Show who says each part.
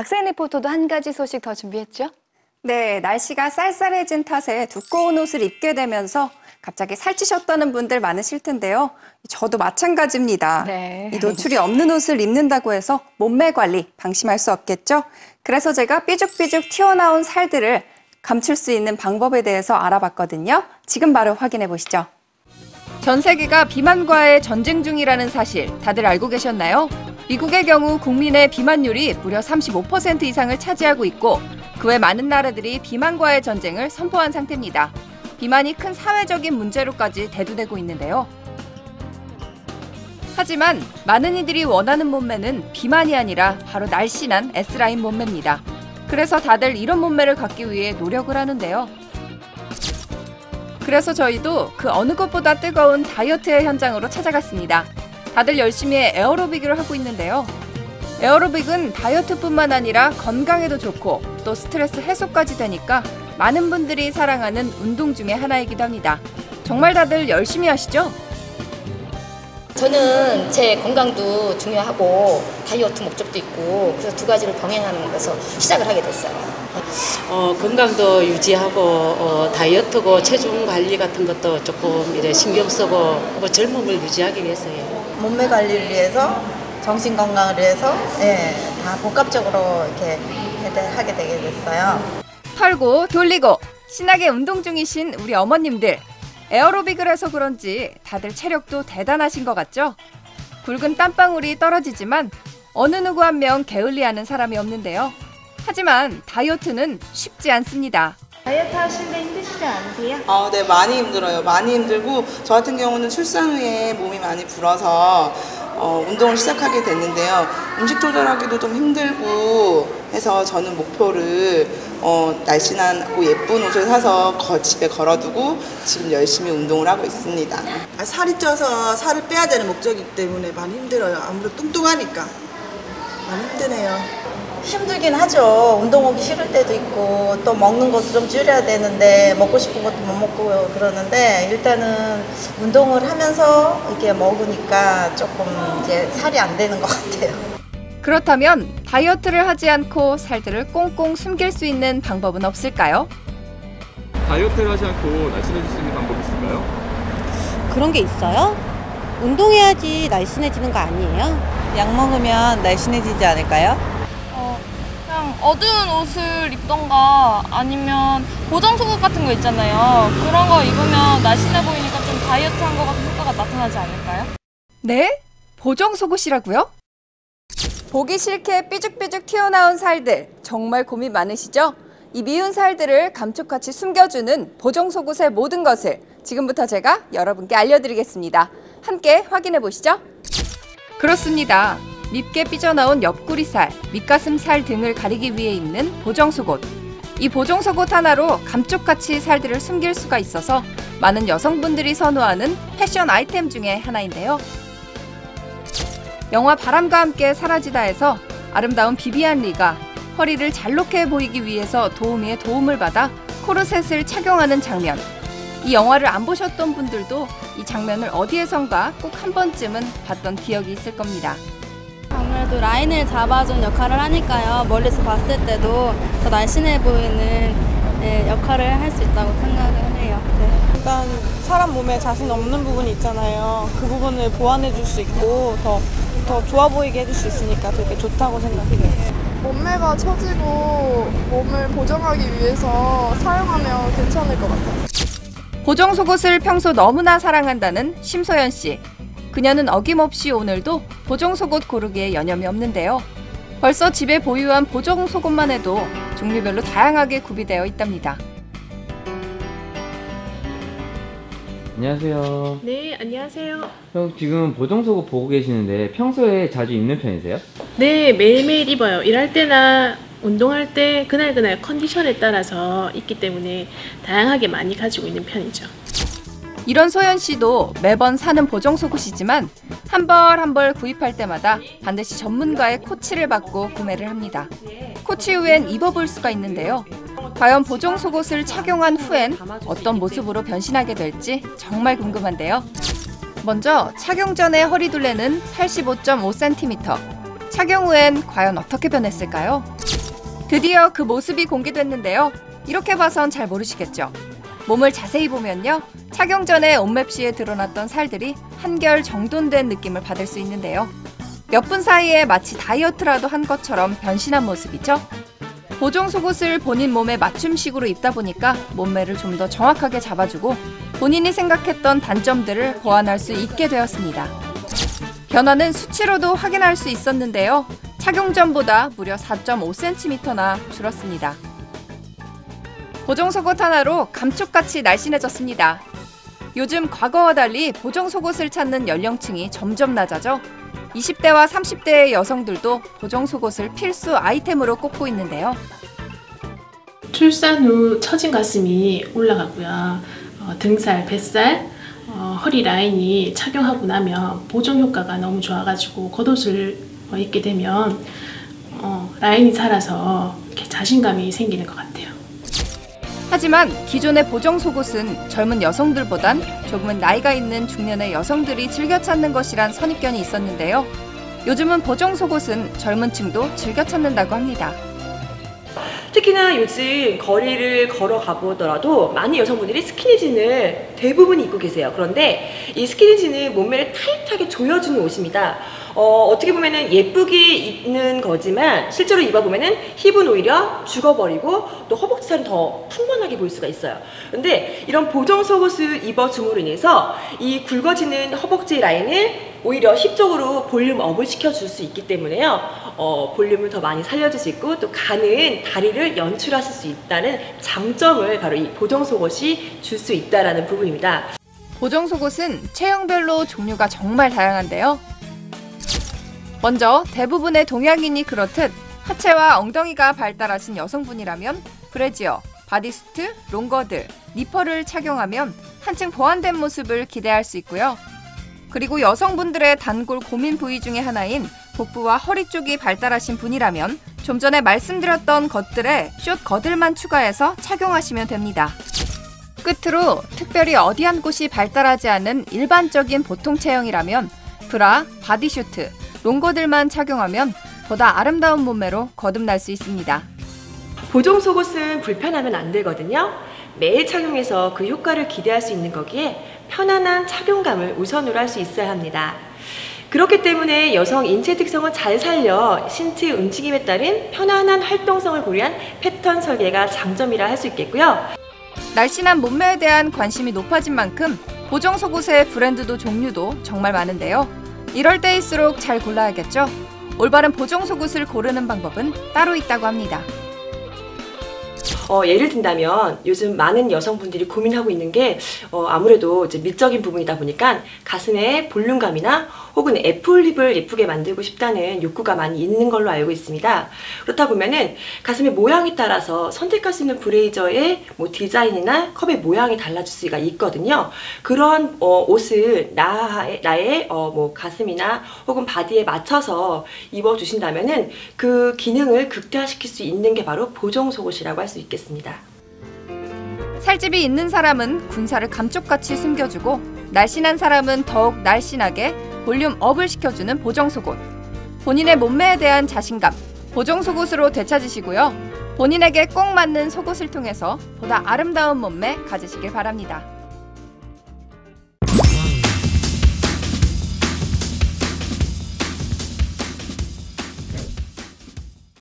Speaker 1: 박세인 리포터도 한 가지 소식 더 준비했죠?
Speaker 2: 네, 날씨가 쌀쌀해진 탓에 두꺼운 옷을 입게 되면서 갑자기 살찌셨다는 분들 많으실 텐데요. 저도 마찬가지입니다.
Speaker 1: 네.
Speaker 2: 이 노출이 없는 옷을 입는다고 해서 몸매 관리 방심할 수 없겠죠? 그래서 제가 삐죽삐죽 튀어나온 살들을 감출 수 있는 방법에 대해서 알아봤거든요. 지금 바로 확인해 보시죠.
Speaker 3: 전 세계가 비만과의 전쟁 중이라는 사실 다들 알고 계셨나요? 미국의 경우 국민의 비만율이 무려 35% 이상을 차지하고 있고 그 외 많은 나라들이 비만과의 전쟁을 선포한 상태입니다. 비만이 큰 사회적인 문제로까지 대두되고 있는데요. 하지만 많은 이들이 원하는 몸매는 비만이 아니라 바로 날씬한 S라인 몸매입니다. 그래서 다들 이런 몸매를 갖기 위해 노력을 하는데요. 그래서 저희도 그 어느 것보다 뜨거운 다이어트의 현장으로 찾아갔습니다. 다들 열심히 에어로빅을 하고 있는데요. 에어로빅은 다이어트뿐만 아니라 건강에도 좋고 또 스트레스 해소까지 되니까 많은 분들이 사랑하는 운동 중에 하나이기도 합니다. 정말 다들 열심히 하시죠?
Speaker 4: 저는 제 건강도 중요하고 다이어트 목적도 있고 그래서 두 가지를 병행하는 것에서 시작을 하게 됐어요.
Speaker 5: 어, 건강도 유지하고 어, 다이어트고 체중 관리 같은 것도 조금 이래 신경 쓰고 뭐 젊음을 유지하기 위해서요.
Speaker 6: 몸매 관리를 위해서 정신 건강을 위해서 예, 다 복합적으로 이렇게 하게 되게 됐어요.
Speaker 3: 털고 돌리고 신나게 운동 중이신 우리 어머님들 에어로빅을 해서 그런지 다들 체력도 대단하신 것 같죠? 굵은 땀방울이 떨어지지만 어느 누구 한 명 게을리하는 사람이 없는데요. 하지만 다이어트는 쉽지 않습니다.
Speaker 7: 다이어트 하시는데 힘드시지 않으세요?
Speaker 8: 아, 네, 많이 힘들어요. 많이 힘들고 저 같은 경우는 출산 후에 몸이 많이 불어서 어, 운동을 시작하게 됐는데요. 음식 조절하기도 좀 힘들고 해서 저는 목표를 어, 날씬하고 예쁜 옷을 사서 거- 집에 걸어두고 지금 열심히 운동을 하고 있습니다.
Speaker 9: 아, 살이 쪄서 살을 빼야 되는 목적이기 때문에 많이 힘들어요. 아무래도 뚱뚱하니까 많이 힘드네요.
Speaker 6: 힘들긴 하죠. 운동 오기 싫을 때도 있고 또 먹는 것도 좀 줄여야 되는데 먹고 싶은 것도 못 먹고 그러는데 일단은 운동을 하면서 이게 먹으니까 조금 이제 살이 안 되는 것 같아요.
Speaker 3: 그렇다면 다이어트를 하지 않고 살들을 꽁꽁 숨길 수 있는 방법은 없을까요?
Speaker 10: 다이어트를 하지 않고 날씬해질 수 있는 방법이 있을까요?
Speaker 11: 그런 게 있어요? 운동해야지 날씬해지는 거 아니에요? 약 먹으면 날씬해지지 않을까요?
Speaker 7: 어, 그냥 어두운 옷을 입던가 아니면 보정 속옷 같은 거 있잖아요. 그런 거 입으면 날씬해 보이니까 좀 다이어트 한거 같은 효과가 나타나지 않을까요?
Speaker 3: 네? 보정 속옷이라고요? 보기 싫게 삐죽삐죽 튀어나온 살들 정말 고민 많으시죠? 이 미운 살들을 감쪽같이 숨겨주는 보정 속옷의 모든 것을 지금부터 제가 여러분께 알려드리겠습니다. 함께 확인해 보시죠. 그렇습니다. 밉게 삐져나온 옆구리살, 밑가슴살 등을 가리기 위해 입는 보정 속옷. 이 보정 속옷 하나로 감쪽같이 살들을 숨길 수가 있어서 많은 여성분들이 선호하는 패션 아이템 중에 하나인데요. 영화 바람과 함께 사라지다에서 아름다운 비비안 리가 허리를 잘록해 보이기 위해서 도우미의 도움을 받아 코르셋을 착용하는 장면. 이 영화를 안 보셨던 분들도 이 장면을 어디에선가 꼭 한 번쯤은 봤던 기억이 있을 겁니다.
Speaker 12: 아무래도 라인을 잡아준 역할을 하니까요. 멀리서 봤을 때도 더 날씬해 보이는 네, 역할을 할 수 있다고 생각을 해요. 네.
Speaker 13: 일단 사람 몸에 자신 없는 부분이 있잖아요. 그 부분을 보완해 줄 수 있고 더, 더 좋아 보이게 해줄 수 있으니까 되게 좋다고 생각해요.
Speaker 14: 몸매가 처지고 몸을 보정하기 위해서 사용하면 괜찮을 것 같아요.
Speaker 3: 보정 속옷을 평소 너무나 사랑한다는 심소연 씨. 그녀는 어김없이 오늘도 보정 속옷 고르기에 여념이 없는데요. 벌써 집에 보유한 보정 속옷만 해도 종류별로 다양하게 구비되어 있답니다.
Speaker 15: 안녕하세요.
Speaker 16: 네, 안녕하세요.
Speaker 15: 형 지금 보정 속옷 보고 계시는데 평소에 자주 입는 편이세요?
Speaker 16: 네, 매일매일 입어요. 일할 때나 운동할 때 그날그날 컨디션에 따라서 입기 때문에 다양하게 많이 가지고 있는 편이죠.
Speaker 3: 이런 소연 씨도 매번 사는 보정 속옷이지만 한 벌 한 벌 구입할 때마다 반드시 전문가의 코치를 받고 구매를 합니다. 코치 후엔 입어볼 수가 있는데요. 과연 보정 속옷을 착용한 후엔 어떤 모습으로 변신하게 될지 정말 궁금한데요. 먼저 착용 전의 허리 둘레는 85.5cm, 착용 후엔 과연 어떻게 변했을까요? 드디어 그 모습이 공개됐는데요. 이렇게 봐선 잘 모르시겠죠? 몸을 자세히 보면요. 착용 전에 옷맵시에 드러났던 살들이 한결 정돈된 느낌을 받을 수 있는데요. 몇 분 사이에 마치 다이어트라도 한 것처럼 변신한 모습이죠. 보정 속옷을 본인 몸에 맞춤식으로 입다 보니까 몸매를 좀 더 정확하게 잡아주고 본인이 생각했던 단점들을 보완할 수 있게 되었습니다. 변화는 수치로도 확인할 수 있었는데요. 착용 전보다 무려 4.5cm나 줄었습니다. 보정 속옷 하나로 감쪽같이 날씬해졌습니다. 요즘 과거와 달리 보정 속옷을 찾는 연령층이 점점 낮아져 20대와 30대의 여성들도 보정 속옷을 필수 아이템으로 꼽고 있는데요.
Speaker 16: 출산 후 처진 가슴이 올라가고요. 어, 등살, 뱃살, 어, 허리 라인이 착용하고 나면 보정 효과가 너무 좋아가지고 겉옷을 어, 입게 되면 어, 라인이 살아서 이렇게 자신감이 생기는 것 같아요.
Speaker 3: 하지만 기존의 보정 속옷은 젊은 여성들보단 조금은 나이가 있는 중년의 여성들이 즐겨 찾는 것이란 선입견이 있었는데요. 요즘은 보정 속옷은 젊은 층도 즐겨 찾는다고 합니다.
Speaker 17: 특히나 요즘 거리를 걸어가 보더라도 많은 여성분들이 스키니진을 대부분 입고 계세요. 그런데 이 스키니진은 몸매를 타이트하게 조여주는 옷입니다. 어, 어떻게 보면은 예쁘게 입는 거지만 실제로 입어보면은 힙은 오히려 죽어버리고 또 허벅지살은 더 풍만하게 보일 수가 있어요. 근데 이런 보정 속옷을 입어줌으로 인해서 이 굵어지는 허벅지 라인을 오히려 힙 쪽으로 볼륨 업을 시켜줄 수 있기 때문에요. 어, 볼륨을 더 많이 살려줄 수 있고 또 가는 다리를 연출하실 수 있다는 장점을 바로 이 보정 속옷이 줄 수 있다라는 부분입니다.
Speaker 3: 보정 속옷은 체형별로 종류가 정말 다양한데요. 먼저 대부분의 동양인이 그렇듯 하체와 엉덩이가 발달하신 여성분이라면 브래지어, 바디수트, 롱거드, 니퍼를 착용하면 한층 보완된 모습을 기대할 수 있고요. 그리고 여성분들의 단골 고민 부위 중에 하나인 복부와 허리 쪽이 발달하신 분이라면 좀 전에 말씀드렸던 것들에 숏 거들만 추가해서 착용하시면 됩니다. 끝으로 특별히 어디 한 곳이 발달하지 않은 일반적인 보통 체형이라면 브라, 바디슈트, 롱거들만 착용하면 보다 아름다운 몸매로 거듭날 수 있습니다.
Speaker 17: 보정 속옷은 불편하면 안 되거든요. 매일 착용해서 그 효과를 기대할 수 있는 거기에 편안한 착용감을 우선으로 할 수 있어야 합니다. 그렇기 때문에 여성 인체 특성을 잘 살려 신체 움직임에 따른 편안한 활동성을 고려한 패턴 설계가 장점이라 할 수 있겠고요.
Speaker 3: 날씬한 몸매에 대한 관심이 높아진 만큼 보정 속옷의 브랜드도 종류도 정말 많은데요. 이럴 때일수록 잘 골라야겠죠? 올바른 보정 속옷을 고르는 방법은 따로 있다고 합니다.
Speaker 17: 어, 예를 든다면 요즘 많은 여성분들이 고민하고 있는 게 어, 아무래도 이제 미적인 부분이다 보니까 가슴에 볼륨감이나 혹은 애플립을 예쁘게 만들고 싶다는 욕구가 많이 있는 걸로 알고 있습니다. 그렇다 보면은 가슴의 모양에 따라서 선택할 수 있는 브레이저의 뭐 디자인이나 컵의 모양이 달라질 수가 있거든요. 그런 어, 옷을 나의, 나의 어, 뭐 가슴이나 혹은 바디에 맞춰서 입어 주신다면은 그 기능을 극대화시킬 수 있는 게 바로 보정 속옷이라고 할 수 있겠 습니다.
Speaker 3: 살집이 있는 사람은 군살을 감쪽같이 숨겨주고 날씬한 사람은 더욱 날씬하게 볼륨 업을 시켜주는 보정 속옷. 본인의 몸매에 대한 자신감, 보정 속옷으로 되찾으시고요. 본인에게 꼭 맞는 속옷을 통해서 보다 아름다운 몸매 가지시길 바랍니다.